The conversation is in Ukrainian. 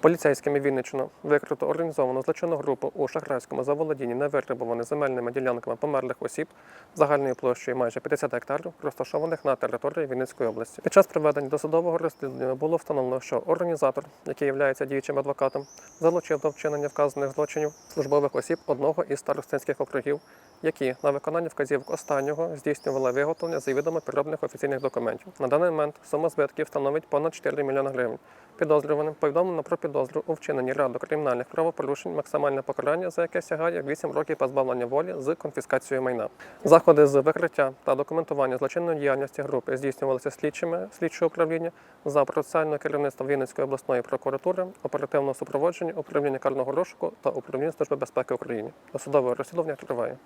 Поліцейськими Вінниччини викрито організовану злочинну групу у шахрайському заволодінні невитребуваними земельними ділянками померлих осіб загальною площею майже 50 гектарів, розташованих на території Вінницької області. Під час проведення досудового розслідування було встановлено, що організатор, який є діючим адвокатом, залучив до вчинення вказаних злочинів службових осіб одного із старостинських округів, які на виконання вказівок останнього здійснювали виготовлення завідомо підробних офіційних документів. На даний момент сума збитків становить понад 4 мільйони гривень. Підозрюваним повідомлено про підозру у вчиненні ряду кримінальних правопорушень, максимальне покарання за яке сягає 8 років позбавлення волі з конфіскацією майна. Заходи з викриття та документування злочинної діяльності групи здійснювалися слідчими слідчого управління за процесуального керівництва Вінницької обласної прокуратури, оперативного супроводження, управління карного розшуку та управління Служби безпеки України. Досудове розслідування триває.